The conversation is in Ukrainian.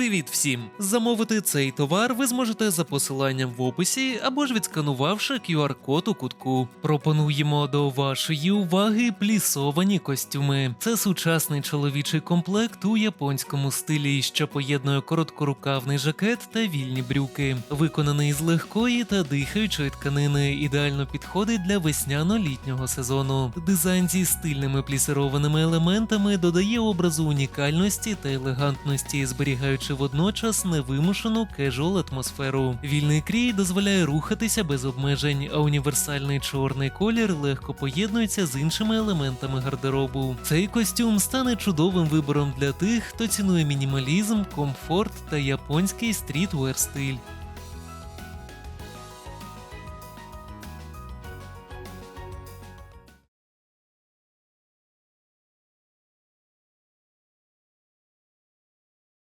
Привіт всім! Замовити цей товар ви зможете за посиланням в описі або ж відсканувавши QR-код у кутку. Пропонуємо до вашої уваги плісовані костюми. Це сучасний чоловічий комплект у японському стилі, що поєднує короткорукавний жакет та вільні брюки. Виконаний з легкої та дихаючої тканини, ідеально підходить для весняно-літнього сезону. Дизайн зі стильними плісированими елементами додає образу унікальності та елегантності, зберігаючи водночас невимушену кежуал атмосферу. Вільний крій дозволяє рухатися без обмежень, а універсальний чорний колір легко поєднується з іншими елементами гардеробу. Цей костюм стане чудовим вибором для тих, хто цінує мінімалізм, комфорт та японський стрітвер стиль.